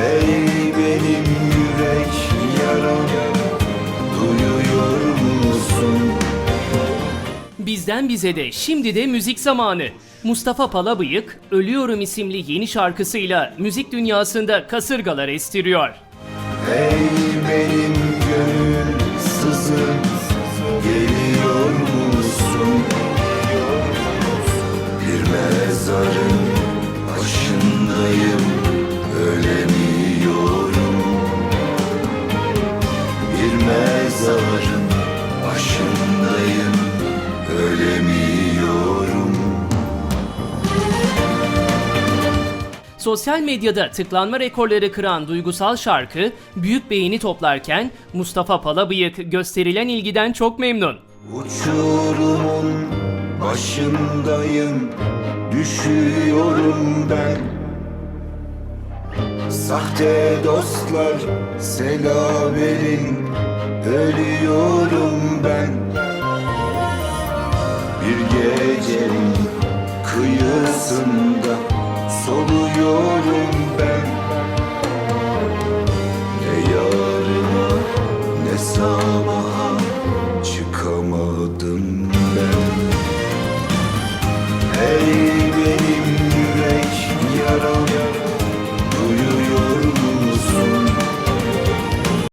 Ey benim yürek yaram Duyuyor musun? Bizden bize de şimdi de müzik zamanı. Mustafa Palabıyık, Ölüyorum isimli yeni şarkısıyla müzik dünyasında kasırgalar estiriyor. Ey benim gönül sızım Geliyor musun? Bir mezarın Ölemiyorum Sosyal medyada tıklanma rekorları kıran duygusal şarkı büyük beğeni toplarken Mustafa Palabıyık gösterilen ilgiden çok memnun. Uçurumun başındayım Düşüyorum ben Sahte dostlar selam verin Ölüyorum oluyorum ben. Ne yarına ne sabaha çıkamadım.